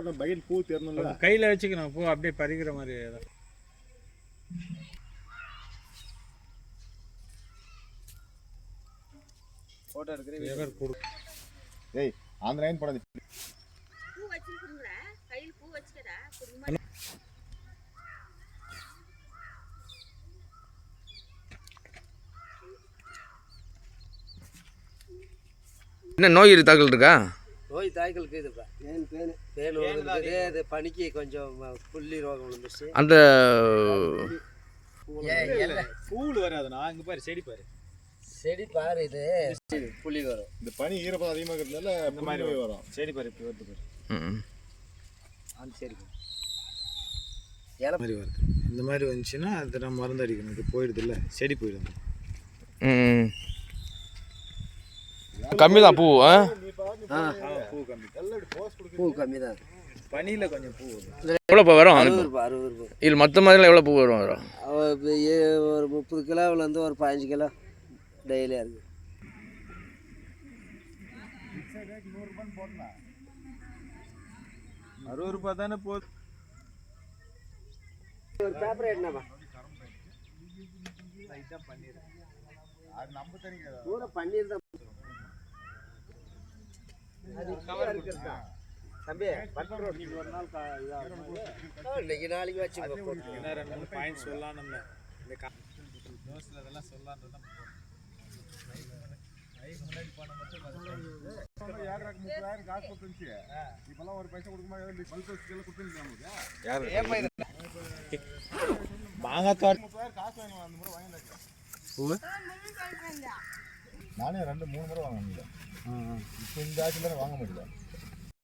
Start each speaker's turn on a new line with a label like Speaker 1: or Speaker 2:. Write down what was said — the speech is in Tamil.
Speaker 1: அப்புறம் பையன் பூ தெரியணும்ல
Speaker 2: கையில் வச்சுக்கணும் பூ அப்படியே பறிக்கிற மாதிரி.
Speaker 3: ஃபோட்டோ எடுக்கிறேன்
Speaker 2: எவர் கொடு.
Speaker 1: ஏய் அந்த லைன் போடாது
Speaker 4: பூ வச்சிருக்குங்களா கையில் பூ வச்சுக்கடா குடும்பமா
Speaker 5: என்ன நோய் தாக்கல் இருக்கா?
Speaker 3: நோய் தாய்களுக்கு இதுப்பா பேன் பேன் பேன் இருக்குது அது பனிக்கு கொஞ்சம் புள்ளி ரோகம் விழுந்துச்சு
Speaker 5: அந்த
Speaker 2: பூவில் வராதுண்ணா. இங்கே பாரு செடி பாரு.
Speaker 3: செடி பாரு இது. புள்ளி வரும்.
Speaker 1: இந்த பனி ஈரப்பதம் அதிகமாக இருக்கிறதுனால இந்த
Speaker 2: மாதிரி
Speaker 1: வரும்.
Speaker 2: செடி பாரு இப்படி வருது பாரு.
Speaker 5: ம்.
Speaker 3: அந்த சரி
Speaker 2: இந்த மாதிரி வருது இந்த மாதிரி வந்துச்சுன்னா அது நம்ம மருந்து அடிக்கணும். இது போயிடுது இல்லை. செடி போயிடும்
Speaker 5: ம் கம்மி தான் பூ ஆ?
Speaker 2: பூ கம்மி.
Speaker 3: தான்
Speaker 2: பனியில் கொஞ்சம் பூ வரும்.
Speaker 5: எவ்வளோ பூ வரும்?
Speaker 3: அறுபது ரூபாய்
Speaker 5: இது மற்ற மாதிரிலாம் எவ்வளோ பூ வரும் வரும்?
Speaker 3: ஒரு முப்பது கிலோவிலேருந்து ஒரு பதினஞ்சு கிலோ டெய்லியாக இருக்குது
Speaker 2: அறுபது ரூபாய் தானே போகுது
Speaker 3: ஒரு பேப்பர் என்னப்பா பூரா பன்னீர் தான் தம்பி இன்னைக்கு நாளைக்கு வச்சு
Speaker 2: என்ன ரெண்டு மூணு பாயிண்ட் சொல்லலாம் நம்ம இந்த கா நியூஸில் இதெல்லாம் சொல்லலான்றது தான்
Speaker 1: இப்பெல்லாம் ஒரு பைசா கொடுத்துருக்காங்க
Speaker 2: யார்? மாங்காய்
Speaker 1: காசு
Speaker 2: பூ
Speaker 1: நானே ரெண்டு மூணு முறை வாங்கினேன். இப்போ இந்த ஆட்சியில் வாங்க முடியல.